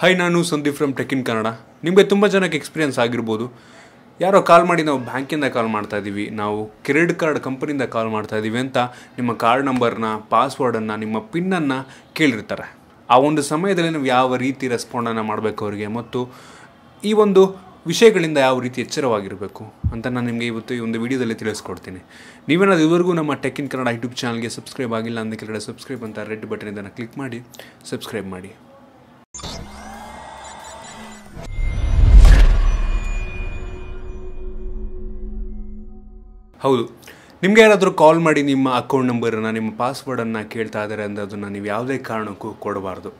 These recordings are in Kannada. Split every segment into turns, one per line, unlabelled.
ಹಾಯ್ ನಾನು Sandeep from tech in Kannada ನಿಮಗೆ ತುಂಬ ಜನಕ್ಕೆ ಎಕ್ಸ್ಪೀರಿಯನ್ಸ್ ಆಗಿರ್ಬೋದು. ಯಾರೋ ಕಾಲ್ ಮಾಡಿ ನಾವು ಬ್ಯಾಂಕಿಂದ ಕಾಲ್ ಮಾಡ್ತಾ ಇದ್ದೀವಿ ನಾವು ಕ್ರೆಡಿಟ್ ಕಾರ್ಡ್ ಕಂಪನಿಯಿಂದ ಕಾಲ್ ಮಾಡ್ತಾ ಇದ್ದೀವಿ ಅಂತ ನಿಮ್ಮ ಕಾರ್ಡ್ ನಂಬರ್ನ ಪಾಸ್ವರ್ಡನ್ನು ನಿಮ್ಮ ಪಿನ್ನನ್ನು ಕೇಳಿರ್ತಾರೆ. ಆ ಒಂದು ಸಮಯದಲ್ಲಿ ನಾವು ಯಾವ ರೀತಿ ರೆಸ್ಪಾಂಡನ್ನು ಮಾಡಬೇಕು ಅವರಿಗೆ ಮತ್ತು ಈ ಒಂದು ವಿಷಯಗಳಿಂದ ಯಾವ ರೀತಿ ಎಚ್ಚರವಾಗಿರಬೇಕು ಅಂತ ನಾನು ನಿಮಗೆ ಇವತ್ತು ಈ ಒಂದು ವಿಡಿಯೋದಲ್ಲಿ ತಿಳಿಸ್ಕೊಡ್ತೀನಿ. ನೀವೇನಾದ್ರು ಇದುವರೆಗೂ ನಮ್ಮ ಟೆಕ್ ಇನ್ ಕನ್ನಡ ಯೂಟ್ಯೂಬ್ ಚಾನಲ್ಗೆ ಸಬ್ಸ್ಕ್ರೈಬ್ ಆಗಿಲ್ಲ ಅಂದ ಕೆಳಗಡೆ ಸಬ್ಸ್ಕ್ರೈಬ್ ಅಂತ ರೆಡ್ ಬಟನ್ ಇದನ್ನು ಕ್ಲಿಕ್ ಮಾಡಿ ಸಬ್ಸ್ಕ್ರೈಬ್ ಮಾಡಿ. ಹೌದು. ನಿಮಗೆ ಯಾರಾದರೂ ಕಾಲ್ ಮಾಡಿ ನಿಮ್ಮ ಅಕೌಂಟ್ ನಂಬರನ್ನು ನಿಮ್ಮ ಪಾಸ್ವರ್ಡನ್ನು ಕೇಳ್ತಾ ಇದ್ದಾರೆ ಅಂದರೆ ಅದನ್ನು ನೀವು ಯಾವುದೇ ಕಾರಣಕ್ಕೂ ಕೊಡಬಾರ್ದು.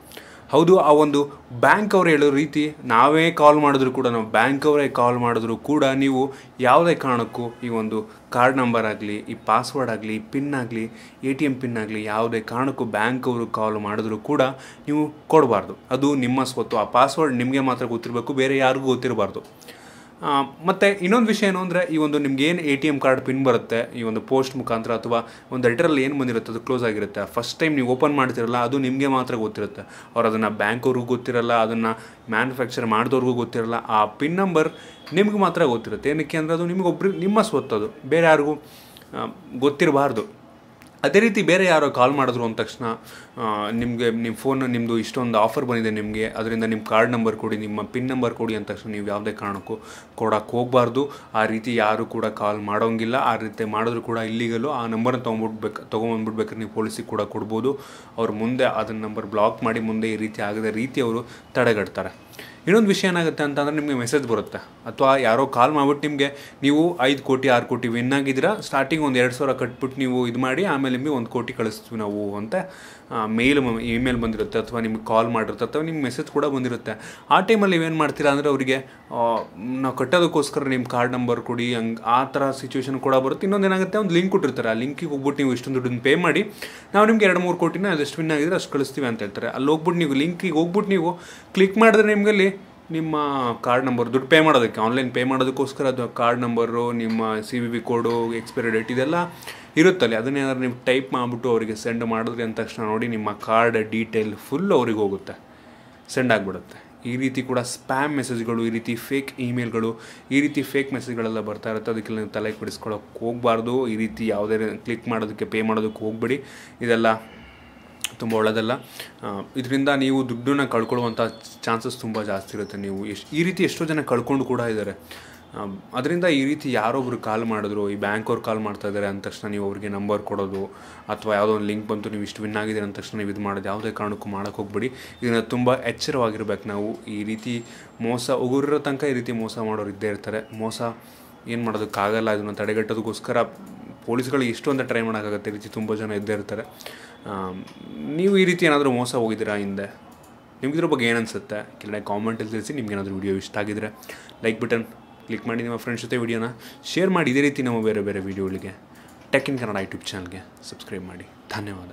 ಹೌದು, ಆ ಒಂದು ಬ್ಯಾಂಕ್ ಅವರು ಹೇಳೋ ರೀತಿ ನಾವೇ ಕಾಲ್ ಮಾಡಿದ್ರು ಕೂಡ, ನಾವು ಬ್ಯಾಂಕ್ ಅವರೇ ಕಾಲ್ ಮಾಡಿದ್ರು ಕೂಡ ನೀವು ಯಾವುದೇ ಕಾರಣಕ್ಕೂ ಈ ಒಂದು ಕಾರ್ಡ್ ನಂಬರ್ ಆಗಲಿ, ಈ ಪಾಸ್ವರ್ಡ್ ಆಗಲಿ, ಈ ಪಿನ್ ಆಗಲಿ ಎ ಟಿ ಎಂ ಪಿನ್ ಆಗಲಿ ಯಾವುದೇ ಕಾರಣಕ್ಕೂ ಬ್ಯಾಂಕ್ ಅವರು ಕಾಲ್ ಮಾಡಿದ್ರು ಕೂಡ ನೀವು ಕೊಡಬಾರ್ದು. ಅದು ನಿಮ್ಮ ಸ್ವತ್ತು. ಆ ಪಾಸ್ವರ್ಡ್ ನಿಮಗೆ ಮಾತ್ರ ಗೊತ್ತಿರಬೇಕು, ಬೇರೆ ಯಾರಿಗೂ ಗೊತ್ತಿರಬಾರ್ದು. ಮತ್ತು ಇನ್ನೊಂದು ವಿಷಯ ಏನು ಅಂದರೆ ಈ ಒಂದು ನಿಮ್ಗೆ ಏನು A T M card pin ಬರುತ್ತೆ, ಈ ಒಂದು ಪೋಸ್ಟ್ ಮುಖಾಂತರ ಅಥವಾ ಒಂದು ಲೆಟರಲ್ಲಿ ಏನು ಬಂದಿರುತ್ತೆ, ಅದು ಕ್ಲೋಸ್ ಆಗಿರುತ್ತೆ. ಫಸ್ಟ್ ಟೈಮ್ ನೀವು ಓಪನ್ ಮಾಡ್ತಿರಲ್ಲ, ಅದು ನಿಮಗೆ ಮಾತ್ರ ಗೊತ್ತಿರುತ್ತೆ. ಅವ್ರು ಅದನ್ನು ಬ್ಯಾಂಕ್ ಅವ್ರಿಗೂ ಗೊತ್ತಿರಲ್ಲ, ಅದನ್ನು ಮ್ಯಾನುಫ್ಯಾಕ್ಚರ್ ಮಾಡಿದವ್ರಿಗೂ ಗೊತ್ತಿರಲ್ಲ, ಆ ಪಿನ್ ನಂಬರ್ ನಿಮ್ಗೆ ಮಾತ್ರ ಗೊತ್ತಿರುತ್ತೆ. ಏನಕ್ಕೆ ಅಂದರೆ ಅದು ನಿಮಗೊಬ್ರಿಗೆ ನಿಮ್ಮ ಸ್ವತ್ತು ಅದು ಬೇರೆ ಯಾರಿಗೂ ಗೊತ್ತಿರಬಾರ್ದು. ಅದೇ ರೀತಿ ಬೇರೆ ಯಾರೋ ಕಾಲ್ ಮಾಡಿದ್ರು ಅಂದ ತಕ್ಷಣ ನಿಮಗೆ ನಿಮ್ಮ ಫೋನ್ ನಿಮ್ಮದು ಇಷ್ಟೊಂದು ಆಫರ್ ಬಂದಿದೆ ನಿಮಗೆ, ಅದರಿಂದ ನಿಮ್ಮ ಕಾರ್ಡ್ ನಂಬರ್ ಕೊಡಿ, ನಿಮ್ಮ ಪಿನ್ ನಂಬರ್ ಕೊಡಿ ಅಂದ ತಕ್ಷಣ ನೀವು ಯಾವುದೇ ಕಾರಣಕ್ಕೂ ಕೊಡೋಕ್ಕೆ ಹೋಗಬಾರ್ದು. ಆ ರೀತಿ ಯಾರು ಕೂಡ ಕಾಲ್ ಮಾಡೋಂಗಿಲ್ಲ. ಆ ರೀತಿ ಮಾಡಿದ್ರು ಕೂಡ ಇಲ್ಲಿಗಲು ಆ ನಂಬರ್ನ ತೊಗೊಂಡ್ಬಿಡ್ಬೇಕು ತೊಗೊಂಬಂದ್ಬಿಡ್ಬೇಕಾದ್ರೆ ನೀವು ಪೊಲೀಸಿಗೆ ಕೂಡ ಕೊಡ್ಬೋದು. ಅವ್ರು ಮುಂದೆ ಅದನ್ನ ನಂಬರ್ ಬ್ಲಾಕ್ ಮಾಡಿ, ಮುಂದೆ ಈ ರೀತಿ ಆಗದ ರೀತಿ ಅವರು ತಡೆಗಟ್ತಾರೆ. ಇನ್ನೊಂದು ವಿಷಯ ಏನಾಗುತ್ತೆ ಅಂತಂದರೆ ನಿಮಗೆ ಮೆಸೇಜ್ ಬರುತ್ತೆ. ಅಥವಾ ಯಾರೋ ಕಾಲ್ ಮಾಡ್ಬಿಟ್ಟು ನಿಮಗೆ ನೀವು ಐದು ಕೋಟಿ, ಆರು ಕೋಟಿ ವಿನ್ ಆಗಿದ್ದೀರಾ ಸ್ಟಾರ್ಟಿಂಗ್ ಒಂದು ಎರಡು ಸಾವಿರ ಕಟ್ಬಿಟ್ಟು ನೀವು ಇದು ಮಾಡಿ, ಆಮೇಲೆ ನಿಮಗೆ ಒಂದು ಕೋಟಿ ಕಳಿಸ್ತೀವಿ ನಾವು ಅಂತ ಮೇಲ್ ಇಮೇಲ್ ಬಂದಿರುತ್ತೆ ಅಥವಾ ನಿಮ್ಗೆ ಕಾಲ್ ಮಾಡಿರುತ್ತೆ ಅಥವಾ ನಿಮ್ಗೆ ಮೆಸೇಜ್ ಕೂಡ ಬಂದಿರುತ್ತೆ. ಆ ಟೈಮಲ್ಲಿ ನೀವೇನು ಮಾಡ್ತೀರಾ ಅಂದರೆ ಅವರಿಗೆ ನಾವು ಕಟ್ಟೋದಕ್ಕೋಸ್ಕರ ನಿಮ್ಮ ಕಾರ್ಡ್ ನಂಬರ್ ಕೊಡಿ, ಹಂಗೆ ಆ ಥರ ಸಿಚುವೇಷನ್ ಕೂಡ ಬರುತ್ತೆ. ಇನ್ನೊಂದು ಏನಾಗುತ್ತೆ, ಒಂದು ಲಿಂಕ್ ಕೊಟ್ಟಿರ್ತಾರೆ. ಆ ಲಿಂಕಿಗೆ ಹೋಗ್ಬಿಟ್ಟು ನೀವು ಇಷ್ಟೊಂದು ದುಡ್ಡನ್ನು ಪೇ ಮಾಡಿ, ನಾವು ನಿಮ್ಗೆ ಎರಡು ಮೂರು ಕೋಟಿನ ಅದೆಷ್ಟು ವಿನ್ ಆಗಿದ್ರೆ ಅಷ್ಟು ಕಳಿಸ್ತೀವಿ ಅಂತ ಹೇಳ್ತಾರೆ. ಅಲ್ಲಿ ಹೋಗ್ಬಿಟ್ಟು ನೀವು ಲಿಂಕಿಗೆ ಹೋಗ್ಬಿಟ್ಟು ನೀವು ಕ್ಲಿಕ್ ಮಾಡಿದ್ರೆ ನಿಮಗಲ್ಲಿ ನಿಮ್ಮ ಕಾರ್ಡ್ ನಂಬರ್ ದುಡ್ಡು ಪೇ ಮಾಡೋದಕ್ಕೆ ಆನ್ಲೈನ್ ಪೇ ಮಾಡೋದಕ್ಕೋಸ್ಕರ ಅದು ಕಾರ್ಡ್ ನಂಬರು ನಿಮ್ಮ C V V code expiry date ಇದೆಲ್ಲ ಇರುತ್ತಲ್ಲ. ಅದನ್ನೇನಾದ್ರು ನೀವು ಟೈಪ್ ಮಾಡಿಬಿಟ್ಟು ಅವರಿಗೆ ಸೆಂಡ್ ಮಾಡಿದ್ರೆ ಅಂದ ತಕ್ಷಣ ನೋಡಿ ನಿಮ್ಮ ಕಾರ್ಡ್ ಡೀಟೇಲ್ ಫುಲ್ ಅವ್ರಿಗೆ ಹೋಗುತ್ತೆ. ಸೆಂಡ್ ಆಗಿಬಿಡುತ್ತೆ. ಈ ರೀತಿ ಕೂಡ ಸ್ಪ್ಯಾಮ್ ಮೆಸೇಜ್ಗಳು ಈ ರೀತಿ ಫೇಕ್ ಇಮೇಲ್ಗಳು ಈ ರೀತಿ ಫೇಕ್ ಮೆಸೇಜ್ಗಳೆಲ್ಲ ಬರ್ತಾ ಇರುತ್ತೆ. ಅದಕ್ಕೆಲ್ಲ ನೀವು ತಲೆ ಕೆಡಿಸ್ಕೊಳ್ಳೋಕೆ ಹೋಗಬಾರ್ದು. ಈ ರೀತಿ ಯಾವುದೇ ಕ್ಲಿಕ್ ಮಾಡೋದಕ್ಕೆ ಪೇ ಮಾಡೋದಕ್ಕೆ ಹೋಗಬೇಡಿ. ಇದೆಲ್ಲ ತುಂಬ ಒಳ್ಳೆಯದಲ್ಲ ಇದರಿಂದ ನೀವು ದುಡ್ಡನ್ನ ಕಳ್ಕೊಳ್ಳುವಂಥ ಚಾನ್ಸಸ್ ತುಂಬ ಜಾಸ್ತಿ ಇರುತ್ತೆ. ನೀವು ಎಷ್ಟು, ಈ ರೀತಿ ಎಷ್ಟೋ ಜನ ಕಳ್ಕೊಂಡು ಕೂಡ ಇದ್ದಾರೆ. ಅದರಿಂದ ಈ ರೀತಿ ಯಾರೊಬ್ರು ಕಾಲ್ ಮಾಡಿದ್ರು, ಈ ಬ್ಯಾಂಕ್ ಅವ್ರು ಕಾಲ್ ಮಾಡ್ತಾ ಇದ್ದಾರೆ ಅಂದ ತಕ್ಷಣ ನೀವು ಅವ್ರಿಗೆ ನಂಬರ್ ಕೊಡೋದು, ಅಥವಾ ಯಾವುದೋ ಒಂದು ಲಿಂಕ್ ಬಂತು, ನೀವು ಇಷ್ಟು ವಿನ್ ಆಗಿದ್ದೀರ ಅಂದ ತಕ್ಷಣ ನೀವು ಇದು ಮಾಡೋದು, ಯಾವುದೇ ಕಾರಣಕ್ಕೂ ಮಾಡೋಕೆ ಹೋಗ್ಬೇಡಿ. ಇದನ್ನು ತುಂಬ ಎಚ್ಚರವಾಗಿರ್ಬೇಕು ನಾವು. ಈ ರೀತಿ ಮೋಸ, ಉಗುರಿರೋ ತನಕ ಈ ರೀತಿ ಮೋಸ ಮಾಡೋರು ಇದ್ದೇ ಇರ್ತಾರೆ. ಮೋಸ ಏನು ಮಾಡೋದಕ್ಕಾಗಲ್ಲ, ಇದನ್ನು ತಡೆಗಟ್ಟೋದಕ್ಕೋಸ್ಕರ ಪೊಲೀಸ್ಗಳಿಗೆ ಎಷ್ಟು ಅಂತ ಟ್ರೈ ಮಾಡೋಕ್ಕಾಗತ್ತೆ ರೀತಿ ತುಂಬ ಜನ ಇದ್ದೇ ಇರ್ತಾರೆ. ನೀವು ಈ ರೀತಿ ಏನಾದರೂ ಮೋಸ ಹೋಗಿದ್ದೀರಾ ಹಿಂದೆ? ನಿಮ್ಗೆ ಇದ್ರ ಬಗ್ಗೆ ಏನು ಅನಿಸುತ್ತೆ? ಕೆಳಗಡೆ ಕಾಮೆಂಟಲ್ಲಿ ತಿಳಿಸಿ, ನಿಮ್ಗೆ ಏನಾದರೂ ವಿಡಿಯೋ ಇಷ್ಟ ಆಗಿದ್ರೆ ಲೈಕ್ ಬಟನ್ ಕ್ಲಿಕ್ ಮಾಡಿ ನಿಮ್ಮ ಫ್ರೆಂಡ್ಸ್ ಜೊತೆ ವಿಡಿಯೋನ ಶೇರ್ ಮಾಡಿ, ಇದೇ ರೀತಿ ನಮ್ಮ ಬೇರೆ ಬೇರೆ ವೀಡಿಯೋಗಳಿಗೆ ಟೆಕ್ ಇನ್ ಕನ್ನಡ ಯೂಟ್ಯೂಬ್ ಚಾನಲ್ಗೆ ಸಬ್ಸ್ಕ್ರೈಬ್ ಮಾಡಿ. ಧನ್ಯವಾದ.